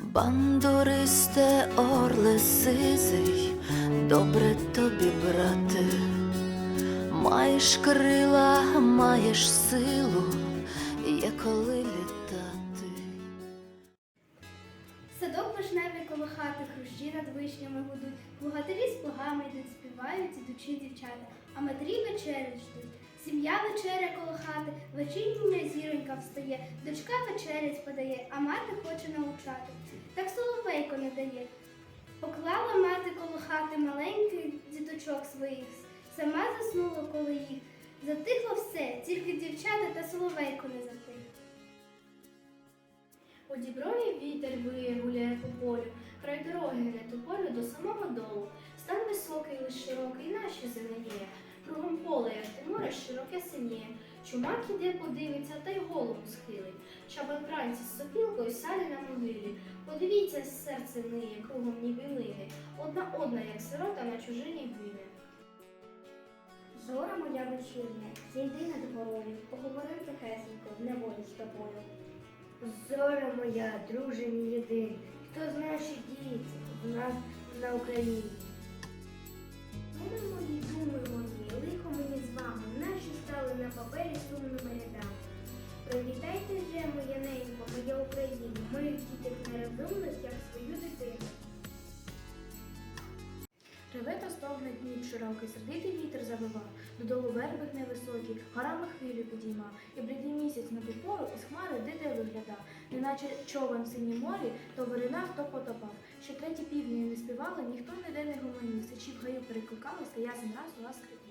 Бандуристе орле сизий, добре тобі, брате, маєш крила, маєш силу, є коли літати. Садок вишневий коло хати, хрущі над вишнями гудуть, богатирі з плугами йдуть, співають ідучі дівчата, а матері вечерять ждуть. Сім'я вечеря коло хати, вечірня зіронька встає, дочка вечерять подає, а мати хоче навчати. Так соловейко не дає. Поклала мати коло хати маленький діточок своїх, сама заснула коло їх. Затихло все, тільки дівчата та соловейко не затих. У діброві вітер виє, гуляє по полю, край дороги не тополю до самого долу. Стан високий, лиш широкий, наші зеленіє. Кругом поле, як те море, широке синіє. Чумак іде, подивиться, та й голову схилить. Чабан вранці з сопілкою сяде на могилі. Подивіться, серце ниє, кругом ні білини. Одна одна, як сирота на чужині гине. Зора моя вечірня, зійди над горою, поговорив тихесенько, в неволі з тобою. Зора моя, друже мій єдиний, хто з наші діти в нас на Україні. На папері сумними рядами. Привітайте же, моя ненько, моя Україна, моїх діток нерозумних, як свою дитину. Реве та стогне днів широкий, сердитий вітер завивав, додолу вербик невисокий, горами хвилю підіймав, і блідий місяць на ту пору із хмари диде виглядав, неначе човен в синім морі, то виринав, то потопав. Ще треті півні не співали, ніхто ніде не гомонів, сичі в гаю перекликалися, ясен раз у вас скрипів.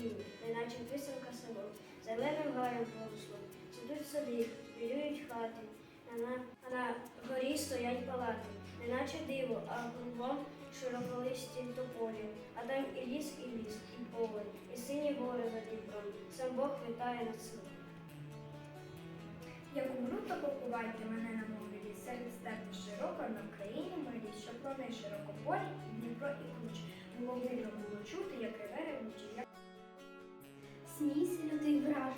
Нашій неначе писанка село, зеленим гарем поросло, сидуть сади, білюють хати, а на, а на горі стоять палати, неначе диво, а кругом широколисті тополі, а там і ліс, і ліс, і поле, і сині гори за Дніпром, сам Бог вітає над селом. Як умру, то поховайте мене на могилі, серед степу широко, на Україні милі, що плани широко полі, Дніпро і ключ. Було видно було чути, як реве ревучі,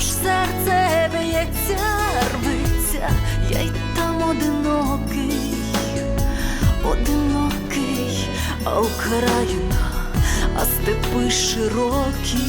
ж серце б'ється, рветься, я й там одинокий, одинокий, а Україна, а степи широкі.